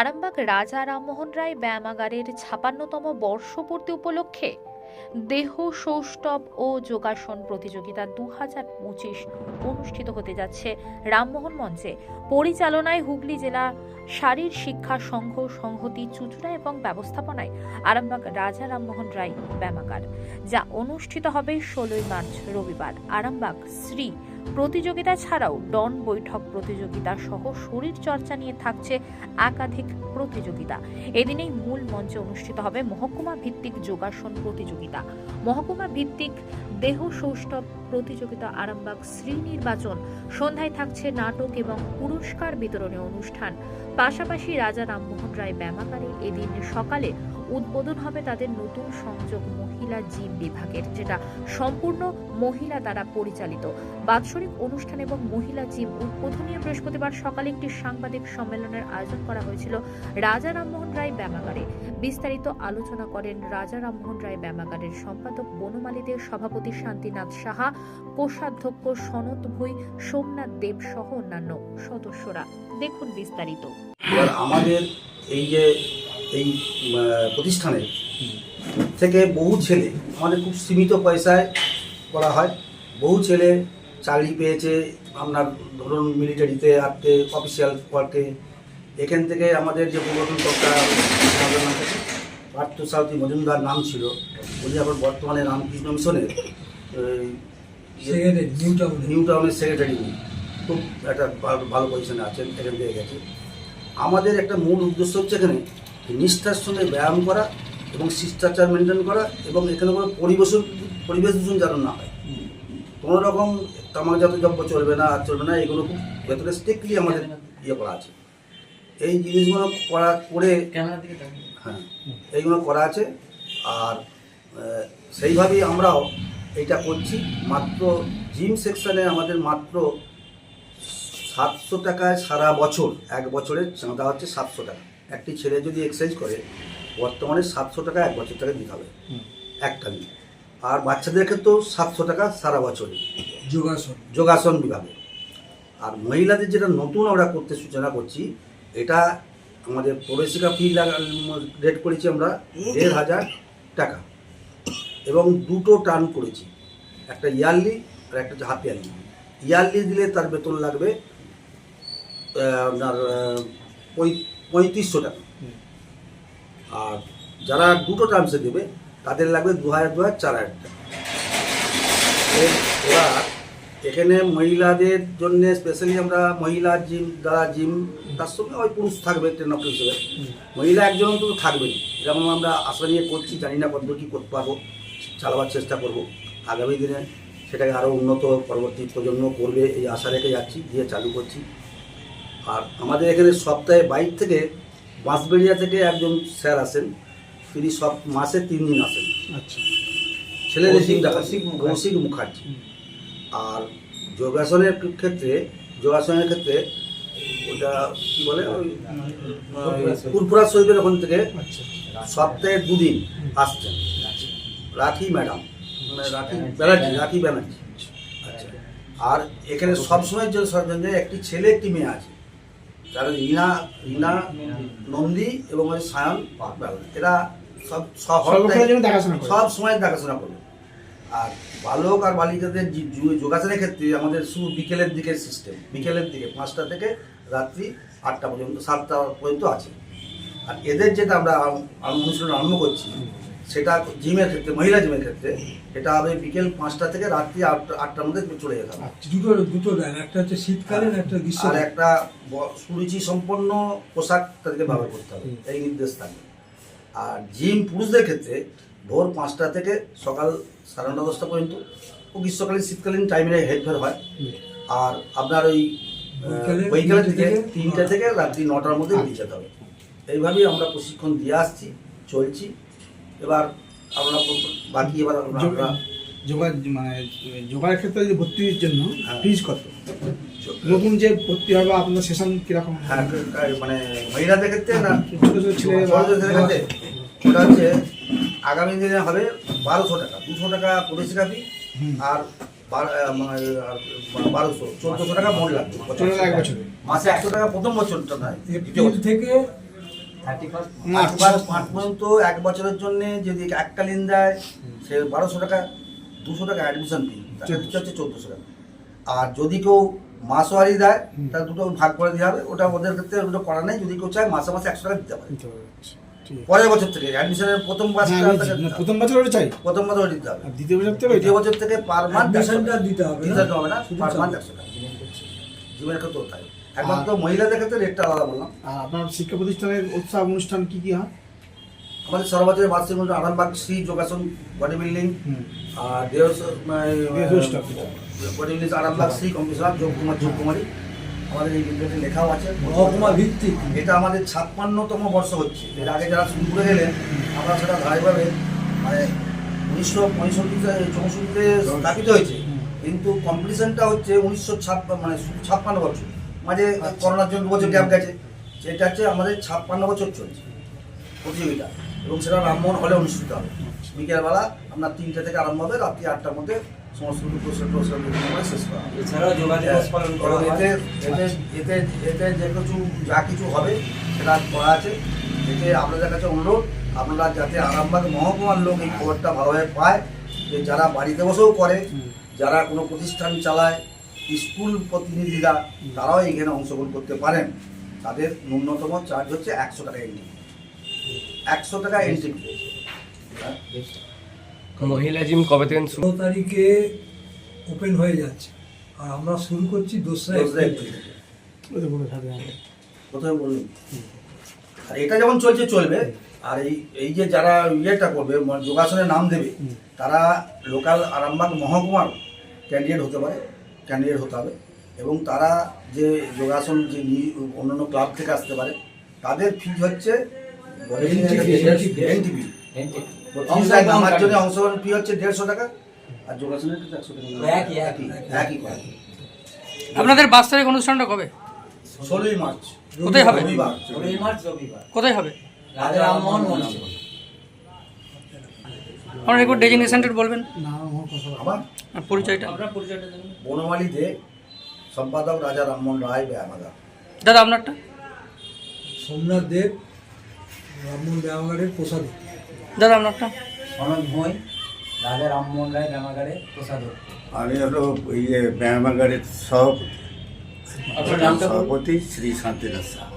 আরামবাগ রাজা রামমোহন রায় ব্যায়ামাগারের ছাপান্নতম বর্ষপূর্তি উপলক্ষে দেহ সৌষ্ঠব ও যোগাসন প্রতিযোগিতা দু হাজার পঁচিশ অনুষ্ঠিত হতে যাচ্ছে রামমোহন মঞ্চে। পরিচালনায় হুগলি জেলা শারীর শিক্ষা সংঘ, সংহতি, চুচুড়া এবং ব্যবস্থাপনায় আরামবাগ রাজা রামমোহন রায় ব্যায়ামাগার, যা অনুষ্ঠিত হবে ষোলোই মার্চ রবিবার। আরামবাগ শ্রী প্রতিযোগিতা ছাড়াও ডন বৈঠক প্রতিযোগিতা সহ শরীর চর্চা নিয়ে থাকছে একাধিক প্রতিযোগিতা। এদিনেই মূল মঞ্চে অনুষ্ঠিত হবে মহকুমা ভিত্তিক যোগাসন প্রতিযোগিতা। মহকুমা ভিত্তিক দেহ সৌষ্ঠব প্রতিযোগিতা আরামবাগ শ্রী নির্বাচন। সন্ধ্যায় থাকছে নাটক এবং পুরস্কার বিতরণী অনুষ্ঠান। পাশাপাশি রাজা রামমোহন রায় ব্যায়ামাগারে এদিন সকালে উদ্বোধন হবে তাদের নতুন সংযোগ মহিলা জিম বিভাগের, যেটা সম্পূর্ণ মহিলা দ্বারা পরিচালিত। বাৎসরিক অনুষ্ঠান এবং মহিলা জিম উদ্বোধনী বৃহস্পতিবার সকালে একটি সাংবাদিক সম্মেলনের আয়োজন করা হয়েছিল রাজা রামমোহন রায় ব্যামাগারে। বিস্তারিত আলোচনা করেন রাজা রামমোহন রায় ব্যামাগারের সম্পাদক বনমালীদের সভাপতি শান্তিনাথ সাহা, কোষাধ্যক্ষ সনত ভুই, সোমনাথ দেব সহ অন্যান্য সদস্যরা। দেখুন বিস্তারিত। আমাদের এই যে এই প্রতিষ্ঠানের থেকে বহু ছেলে আমাদের খুব সীমিত পয়সায় করা হয়। বহু ছেলে চাকরি পেয়েছে আপনার ধরুন মিলিটারিতে আটকে অফিসিয়াল ওয়ার্কে এখান থেকে আমাদের যে পূর্বতন কর্তা আমাদের নাম পার্থ সারথী মজুমদার নাম ছিল। উনি এখন বর্তমানে রামকৃষ্ণ মিশনের নিউ টাউন নিউ টাউনের সেক্রেটারি। খুব একটা ভালো- ভালো পজিশনে আছেন এখান থেকে গেছে। আমাদের একটা মূল উদ্দেশ্য হচ্ছে এখানে নিষ্ঠার সঙ্গে ব্যায়াম করা এবং শিষ্টাচার মেনটেন করা এবং এখানে কোনো পরিবেশ পরিবেশ দূষণ যেন না হয়। কোনো রকম তামাকজাত দ্রব্য চলবে না আর চলবে না এগুলো খুব ভেতরে স্ট্রিক্টলি আমাদের ইয়ে করা আছে। এই জিনিসগুলো করা করে হ্যাঁ এইগুলো করা আছে আর সেইভাবেই আমরাও এইটা করছি। মাত্র জিম সেকশনে আমাদের মাত্র সাতশো টাকায় সারা বছর এক বছরের চাঁদা হচ্ছে সাতশো টাকা। একটি ছেলে যদি এক্সারসাইজ করে বর্তমানে সাতশো টাকা এক বছর টাকা দিতে হবে। একটা দিন আর বাচ্চাদের ক্ষেত্রেও সাতশো টাকা সারা বছরে। যোগাসন। যোগাসন বিভাগে। আর মহিলাদের যেটা নতুন আমরা করতে সূচনা করছি এটা আমাদের প্রবেশিকা ফি রেট করেছি আমরা দেড় হাজার টাকা। এবং দুটো টার্ন করেছি। একটা ইয়ারলি আর একটা হচ্ছে হাফ ইয়ারলি। ইয়ারলি দিলে তার বেতন লাগবে আপনার পঁই- পঁয়ত্রিশশো টাকা আর যারা দুটো টার্মসে দেবে, তাদের লাগবে দু হাজার দু হাজার চার হাজার টাকা এর- এখানে মহিলাদের জন্য স্পেশালি আমরা মহিলা জিম যারা জিম তার সঙ্গে ওই পুরুষ থাকবে ট্রেন অফ হিসেবে। মহিলা একজন অন্তত থাকবেই। যেমন আমরা আশা নিয়ে করছি, জানি না কত কী করতে পারব, চালাবার চেষ্টা করব। আগামী দিনে সেটাকে আরও উন্নত পরবর্তী প্রজন্ম করবে, এই আশা রেখে যাচ্ছি, দিয়ে চালু করছি। আর আমাদের এখানে সপ্তাহে বাইক থেকে বাঁশবেড়িয়া থেকে একজন স্যার আসেন। তিনি সব মাসে তিন দিন আসেন। আচ্ছা। ছেলেদের জিম কৌশিক মুখার্জি। আর যোগাসনের ক্ষেত্রে যোগাসনের ক্ষেত্রে ওটা কি বলে? পুরপুরা শরীফের ওখান থেকে আচ্ছা। সপ্তাহে দুদিন আসছেন। রাখি ম্যাডাম। মানে রাখি ব্যানার্জি রাখি ব্যানার্জি। আচ্ছা। আর এখানে সবসময়ের জন্য সরঞ্জামে একটি ছেলে একটি মেয়ে আছে। যারা রিনা রিনা নন্দী এবং ওই সায়ন এরা সব সব সময় দেখাশোনা করবে আর বালক আর বালিকাদের যোগাসনের ক্ষেত্রে আমাদের শুধু বিকেলের দিকে সিস্টেম বিকেলের দিকে পাঁচটা থেকে রাত্রি আটটা পর্যন্ত সাতটা পর্যন্ত আছে। আর এদের যেটা আমরা আম- আম- অনুশীলন আরম্ভ করছি সেটা জিমের ক্ষেত্রে মহিলা জিমের ক্ষেত্রে এটা হবে বিকেল পাঁচটা থেকে রাত্রি আটটা আটটার মধ্যে চলে যেতে হবে আচ্ছা, দুটো দুটো দেন একটা হচ্ছে শীতকালীন একটা গ্রীষ্ম আর একটা সুরুচি সম্পন্ন পোশাক তাদেরকে ব্যবহার করতে হবে এই নির্দেশ থাকবে। আর জিম পুরুষদের ক্ষেত্রে ভোর পাঁচটা থেকে সকাল সাড়ে নটা দশটা পর্যন্ত ও গ্রীষ্মকালীন শীতকালীন টাইমে হেরফের হয়। আর আপনার ওই বৈকালে বৈকালের থেকে থেকে? তিনটে থেকে রাত্রি নটার মধ্যে বেরিয়ে যেতে হবে। এইভাবেই আমরা প্রশিক্ষণ দিয়ে আসছি চলছি। এবার আমরা বাকি এবার আমরা যোগা মানে যোগার ক্ষেত্রে যে ভর্তির জন্য হ্যাঁ। ফিজ কত? নতুন যে ভর্তি হবে আপনার সেশন কীরকম? হ্যাঁ মানে মহিলাদের ক্ষেত্রে না ছোট ছোট ছেলে বা- ক্ষেত্রে ওটা হচ্ছে আগামী দিনে হবে বারোশো টাকা দুশো টাকা ফি আর মানে, বারোশো চোদ্দশো টাকা মোট লাগবে মাসে একশো টাকা প্রথম বছরটা নয়। থেকে পর্যন্ত এক বছরের জন্য যদি এককালীন দেয় সে বারোশো টাকা দুশো টাকা অ্যাডমিশন ফি চোদ্দশো। হচ্ছে চোদ্দোশো টাকা। আর যদি কেউ মাসোয়ারি দেয় তাহলে দুটো ভাগ করে দেওয়া হবে। ওটা ওদের ক্ষেত্রে ওটা করা নেই। যদি কেউ চায় মাসে মাসে একশো টাকা দিতে পারে। হবে। পরের বছর থেকে অ্যাডমিশনের প্রথম হ্যাঁ, প্রথম বছর ওটা চাই। প্রথম বছর দিতে হবে। দ্বিতীয় বছর থেকে দ্বিতীয় বছর থেকে পার মান্থ অ্যাডমিশনটা দিতে হবে না? দিতে হবে না। পার মান্থ একশো টাকা। জীবনের ক্ষেত্রেও তাই। একমাত্র মহিলাদের ক্ষেত্রে রেটটা আলাদা বললাম। আর আপনার শিক্ষা প্রতিষ্ঠানের উৎসব অনুষ্ঠান কি কি হয়? আমাদের সারা বছরের বার্ষিক অনুষ্ঠান আরামবাগ শ্রী যোগাসন বডি বিল্ডিং আর। Body building Arambagh Shri competition যোগ কুমার যোগ কুমারী। আমাদের এই বিল্ডিংয়ে লেখাও আছে। মহকুমা ভিত্তিক। এটা আমাদের ছাপ্পান্নতম বর্ষ হচ্ছে। এর আগে যারা শুরু করে গেলেন আমরা সেটা ধারাবাহিকভাবে মানে উনিশশো পঁয়ষট্টিতে চৌষট্টিতে স্থাপিত হয়েছে। কিন্তু কম্পিটিশনটা হচ্ছে উনিশশো ছাপ্পান্ন মানে ছাপ্পান্ন বছর। মাঝে করোনার জন্য দু বছর গ্যাপ গেছে। সেটা হচ্ছে আমাদের ছাপ্পান্ন বছর চলছে প্রতিযোগিতা। এবং সেটা রামমোহন হলে অনুষ্ঠিত হবে। বিকেলবেলা আপনার তিনটে থেকে আরম্ভ হবে রাত্রি আটটার মধ্যে সমস্ত টুরস্কার বিভিন্ন শেষ করা হবে পালন করা হয় এতে এতে এতে এতে যে কিছু যা কিছু হবে সেটা করা আছে। এতে আপনাদের কাছে অনুরোধ আপনারা যাতে আরামবাগ মহকুমার লোক এই খবরটা ভালোভাবে পায় যে যারা বাড়িতে বসেও করে যারা কোনো প্রতিষ্ঠান চালায় স্কুল প্রতিনিধিরা তারাও এখানে অংশগ্রহণ করতে পারেন। তাদের ন্যূনতম চার্জ হচ্ছে একশো টাকা এন্ট্রি একশো টাকা এন্ট্রি মহিলা জিম কবে থেকে ষোলো তারিখে ওপেন হয়ে যাচ্ছে। আর আমরা শুরু করছি দোসরা প্রথমে বলুন আর এটা যখন চলছে চলবে। আর এই এই যে যারা ইয়েটা করবে মানে যোগাসনের নাম দেবে তারা লোকাল আরামবাগ মহকুমার ক্যান্ডিডেট হতে পারে। ক্যান্ডিডেট হতে হবে। এবং তারা যে যোগাসন যে অন্যান্য ক্লাব থেকে আসতে পারে তাদের ফিজ হচ্ছে এনটিপি প্রতিযোগিতায় জন্য অংশগ্রহণ ফি হচ্ছে দেড়শো টাকা আর যোগাসনের একশো টাকা। একই, আপনাদের বাস তারিখ অনুষ্ঠানটা কবে? ষোলোই মার্চ। কোথায় হবে? কোথায় হবে? রাজা রামমোহন মন্দির। আপনার একটু ডেজিগনেশনটা বলবেন। না আমার আর পরিচয়টা? বনমালী দে সম্পাদক রাজা রামমোহন রায় ব্যায়ামাগার দাদা আপনারটা? সোমনাথ দেব রামমোহন ব্যায়ামাগারের প্রসাদ। দাদা আপনারটা? সনদ ভোঁই রাজা রামমোহন রায় গ্রামাগারে প্রসাদ। আমি হলো ইয়ে ব্যায়ামাগারের সভাপতি। আপনার নামটা বলুন। সভাপতি শ্রী শান্তিনাথ শাহ